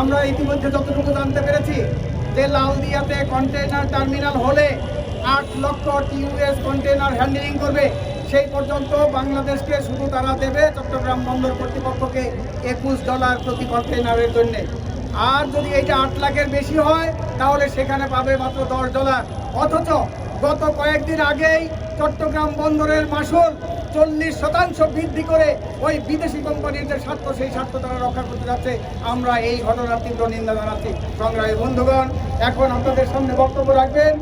আমরা ইতিমধ্যে যতটুকু জানতে পেরেছি যে লালদিয়াতে কন্টেইনার টার্মিনাল হলে আট লক্ষ টিউএস কন্টেইনার হ্যান্ডেলিং করবে। সেই পর্যন্ত বাংলাদেশকে শুধু তারা দেবে চট্টগ্রাম বন্দর কর্তৃপক্ষকে একুশ ডলার প্রতি কন্টেইনারের জন্য। আর যদি এটা আট লাখের বেশি হয়, তাহলে সেখানে পাবে মাত্র দশ ডলার। অথচ গত কয়েকদিন আগেই চট্টগ্রাম বন্দরের মাসুল চল্লিশ শতাংশ বৃদ্ধি করে ওই বিদেশি কোম্পানির যে স্বার্থ, সেই স্বার্থ তারা রক্ষা করতে যাচ্ছে। আমরা এই ঘটনার তীব্র নিন্দা জানাচ্ছি। সংগ্রামী বন্ধুগণ, এখন আপনাদের সামনে বক্তব্য রাখবেন।